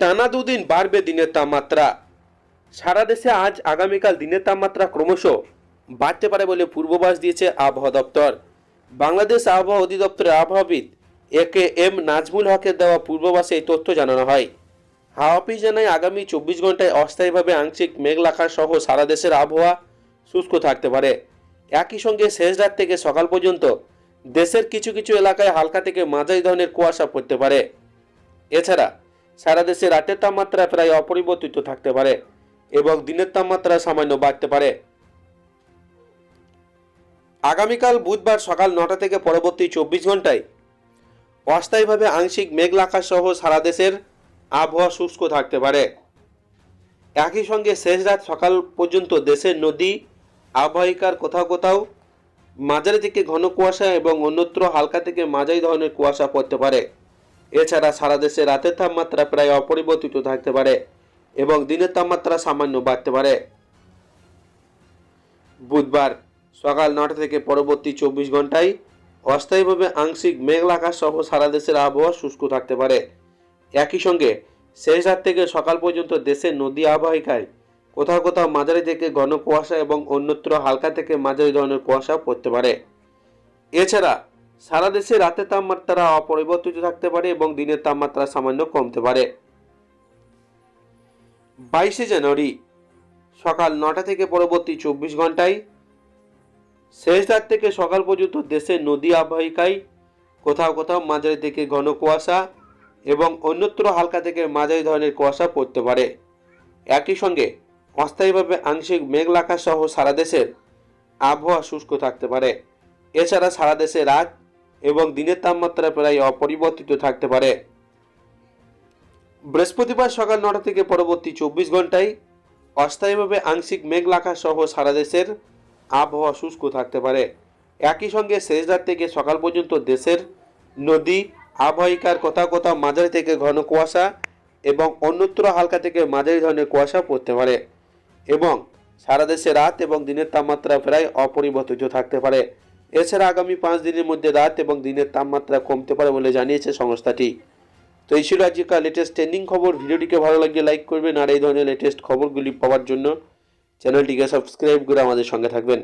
টানা দুদিন বাড়বে দিনের তাপমাত্রা। সারা দেশে আজ আগামীকাল দিনের তাপমাত্রা ক্রমশ বাড়তে পারে বলে পূর্বাভাস দিয়েছে আবহাওয়া দপ্তর। বাংলাদেশ আবহাওয়া অধিদপ্তরের আবহাওয়াবিদ এ কে এম নাজমুল হকের দেওয়া পূর্বাভাসে এই তথ্য জানানো হয়। হাওয়া অফিস জানায়, আগামী চব্বিশ ঘন্টায় অস্থায়ীভাবে আংশিক মেঘলাখা সহ সারা দেশের আবহাওয়া শুষ্ক থাকতে পারে। একই সঙ্গে শেষ রাত থেকে সকাল পর্যন্ত দেশের কিছু কিছু এলাকায় হালকা থেকে মাঝারি ধরনের কুয়াশা পড়তে পারে। এছাড়া সারা দেশে রাতের তাপমাত্রা প্রায় অপরিবর্তিত থাকতে পারে এবং দিনের তাপমাত্রা সামান্য বাড়তে পারে। আগামীকাল বুধবার সকাল নটা থেকে পরবর্তী চব্বিশ ঘন্টায় অস্থায়ীভাবে আংশিক মেঘলাখা সহ সারা দেশের আবহাওয়া শুষ্ক থাকতে পারে। একই সঙ্গে শেষ রাত সকাল পর্যন্ত দেশের নদী আবহাওয়িকার কোথাও কোথাও মাঝারি থেকে ঘন কুয়াশা এবং অন্যত্র হালকা থেকে মাঝারি ধরনের কুয়াশা পড়তে পারে। এছাড়া সারা দেশে রাতের তাপমাত্রা প্রায় অপরিবর্তিত থাকতে পারে এবং দিনের তাপমাত্রা সামান্য বাড়তে পারে। বুধবার সকাল নটা থেকে পরবর্তী চব্বিশ ঘন্টায় অস্থায়ীভাবে আংশিক মেঘলাকা সহ সারা দেশের আবহাওয়া শুষ্ক থাকতে পারে। একই সঙ্গে শেষ রাত থেকে সকাল পর্যন্ত দেশের নদী আবহাওয়িকায় কোথাও কোথাও মাঝারি থেকে ঘন কুয়াশা এবং অন্যত্র হালকা থেকে মাঝারি ধরনের কুয়াশা পড়তে পারে। এছাড়া সারা দেশে রাতের তাপমাত্রা অপরিবর্তিত থাকতে পারে এবং দিনের তাপমাত্রা সামান্য কমতে পারে। বাইশে জানুয়ারি, সকাল নটা থেকে পরবর্তী চব্বিশ ঘন্টায় শেষ রাত থেকে সকাল পর্যন্ত দেশের নদী আবহাওয়িকায় কোথাও কোথাও মাঝারি থেকে ঘন কুয়াশা এবং অন্যত্র হালকা থেকে মাঝারি ধরনের কুয়াশা পড়তে পারে। একই সঙ্গে অস্থায়ীভাবে আংশিক মেঘলাখা সহ সারা দেশের আবহাওয়া শুষ্ক থাকতে পারে। এছাড়া সারা দেশে রাত এবং দিনের তাপমাত্রা প্রায় অপরিবর্তিত থাকতে পারে। বৃহস্পতিবার সকাল নটা থেকে পরবর্তী চব্বিশ ঘন্টায় অস্থায়ীভাবে আংশিক মেঘলাখা সহ সারা দেশের আবহাওয়া শুষ্ক থাকতে পারে। একই সঙ্গে শেষ রাত থেকে সকাল পর্যন্ত দেশের নদী, আবহাওয়িকার কোথাও কোথাও মাঝারি থেকে ঘন কুয়াশা এবং অন্যত্র হালকা থেকে মাঝারি ধরনের কুয়াশা পড়তে পারে এবং সারা দেশে রাত এবং দিনের তাপমাত্রা প্রায় অপরিবর্তিত থাকতে পারে। এছাড়া আগামী পাঁচ দিনের মধ্যে রাত এবং দিনের তাপমাত্রা কমতে পারে বলে জানিয়েছে সংস্থাটি। তো এই ছিল আজকের লেটেস্ট ট্রেন্ডিং খবর। ভিডিওটিকে ভালো লাগলে লাইক করবেন। আর এই ধরনের লেটেস্ট খবরগুলি পাওয়ার জন্য চ্যানেলটিকে সাবস্ক্রাইব করে আমাদের সঙ্গে থাকবেন।